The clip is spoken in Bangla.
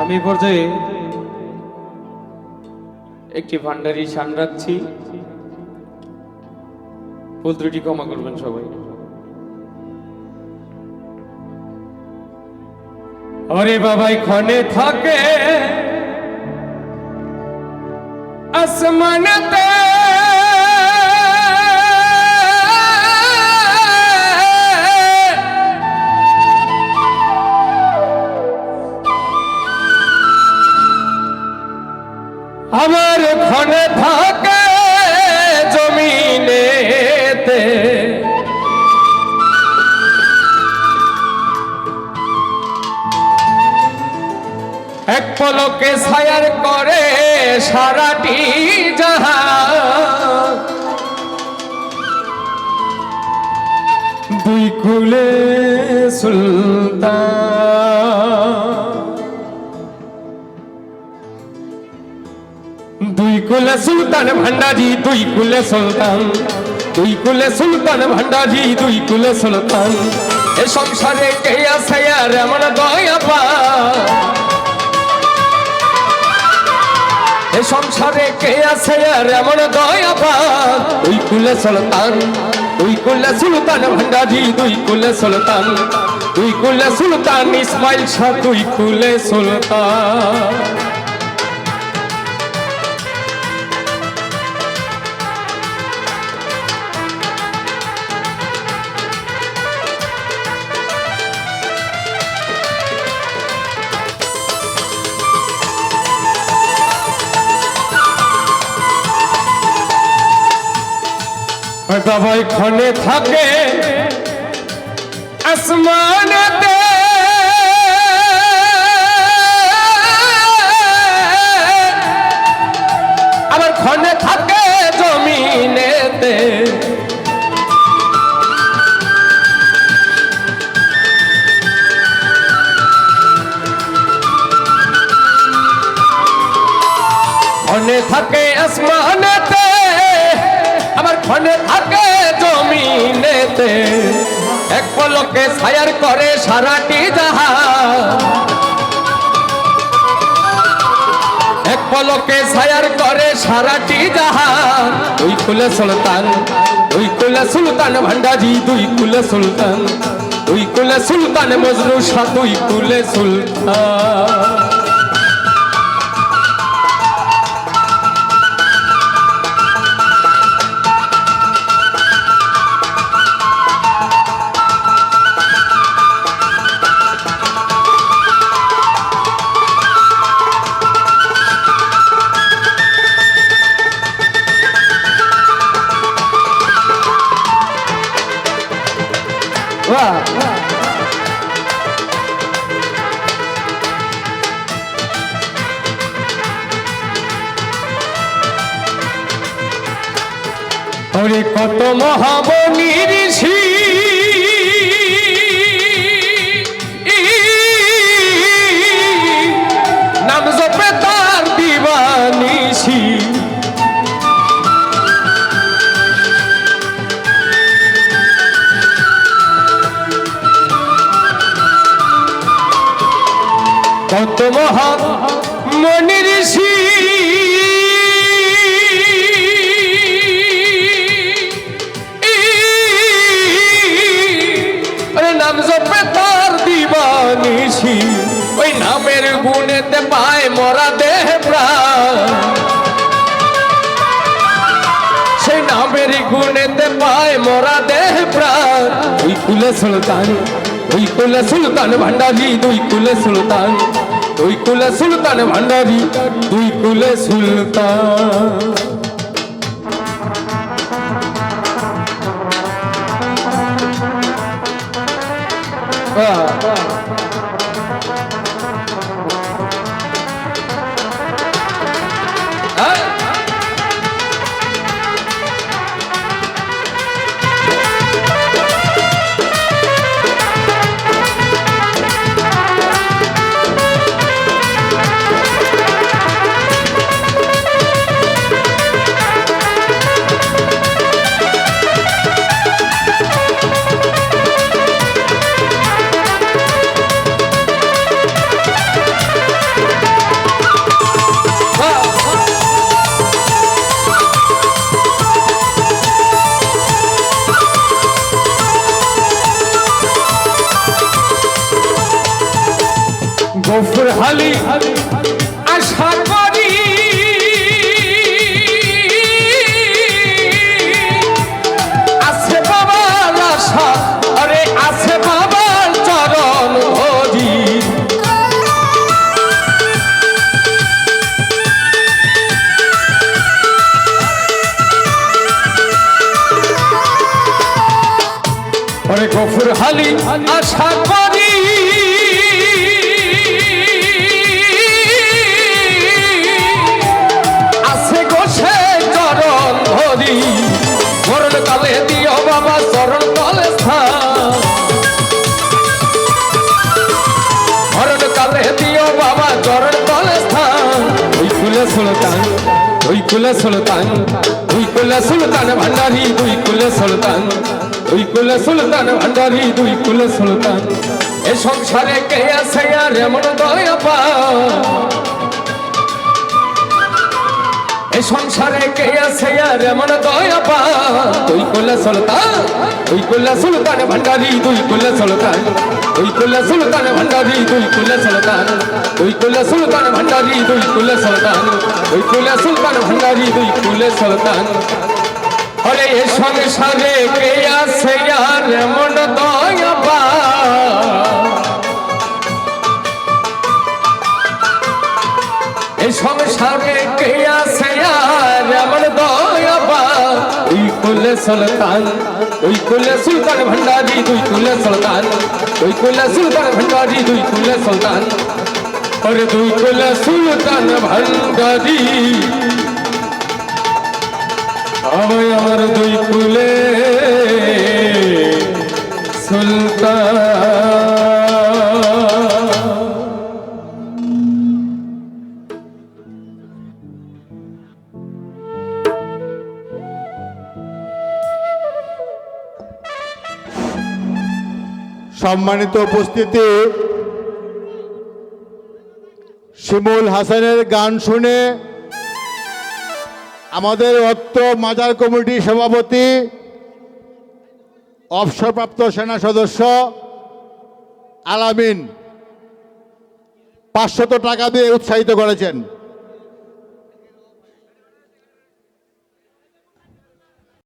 আমি পর্যায়ে একটি ভান্ডারি সান রাখছি। ভুল ত্রুটি ক্ষমা করবেন সবাই। আরে বাবাই খনে থাকে। আসমানতে আমার ক্ষণে থাকে জমিনেতে। এক পলকে ছায়ার করে সারাটি জাহান দুই কুলে সুলতান। দুই কুলে সুলতান ভান্ডারি, দুই কুলে সুলতান। দুই কুলে সুলতান ভান্ডারি, দুই কুলে সুলতান। এ সংসারে কে আছে আর এমন দয়া পা এ সংসারে কে আছে আর এমন দয়া পা দুই কুলে সুলতান, দুই কুলে সুলতান ভান্ডারি, দুই কুলে সুলতান। দুই কুলে সুলতান ইসমাইল শাহ, দুই কুলে সুলতান। বাবাই ক্ষণে থাকে। আসমানেতে আবার ক্ষণে থাকে জমিনেতে। ক্ষণে থাকে আসমানেতে ক্ষণে থাকে জমিনেতে। এক পলকে ছায়ার করে সারাটি জাহা এক পলকে ছায়ার করে সারাটি জাহান দুই কুলে সুলতান, দুই কুলে সুলতান ভান্ডারি, দুই কুলে সুলতান, দুই কুলে সুলতান শাহ দুই কুলে সুলতান। ওরে কত মহাবনির ঋষি। কত মহা মনি ঋষি। নাম জপে তার দিবানিসি ওই নামের গুণেতে পায় মরা দেহ প্রাণ। সেই নামের গুণেতে পায় মরা দেহ প্রাণ। ওই কুলে সুলতান ওই কুলে সুলতান ভান্ডারি, দুই কুলে সুলতান। দুই কুলে সুলতান ভান্ডারি দুই কুলে সুলতান Ah, ah. হালি, আশা করি। আছে বাবার আশা, আরে আছে বাবার চরণ ধরি। ওরে গফুর হালি, আশা করি। কুলে সুলতান, দুই কুলে সুলতান ভান্ডারি, দুই কুলে সুলতান, দুই কুলে সুলতান ভান্ডারি, দুই কুলে সুলতান। এ সংসারে কে আছে আর এমন দয়া পা এ সংসারে কে আছে আর এমন দয়া পা তুই কুলে সুলতান, তুই কুলে সুলতান, ভান্ডারি, তুই কুলে সুলতান। তুই কুলে সুলতান, ভান্ডারি, তুই কুলে সুলতান। তুই কুলে সুলতান, ভান্ডারি, তুই কুলে সুলতান। তুই কুলে সুলতান, ভান্ডারি, তুই কুলে সুলতান। অরে এ সংসারে কে আছে আর মন দয়া কুলে সুলতান, ওই কুলে সুলতান ভণ্ডারি দুই কুলে সুলতান, ওই কুলে সুলতান ভণ্ডারি দুই কুলে সুলতান। আরে দুই কুলে সুলতান ভণ্ডারি আমি আমার দুই কুলে সুলতান সম্মানিত উপস্থিতি। শিমুল হাসানের গান শুনে আমাদের অত্র মাজার কমিটির সভাপতি, অবসরপ্রাপ্ত সেনা সদস্য আলামিন পাঁচশত টাকা দিয়ে উৎসাহিত করেছেন।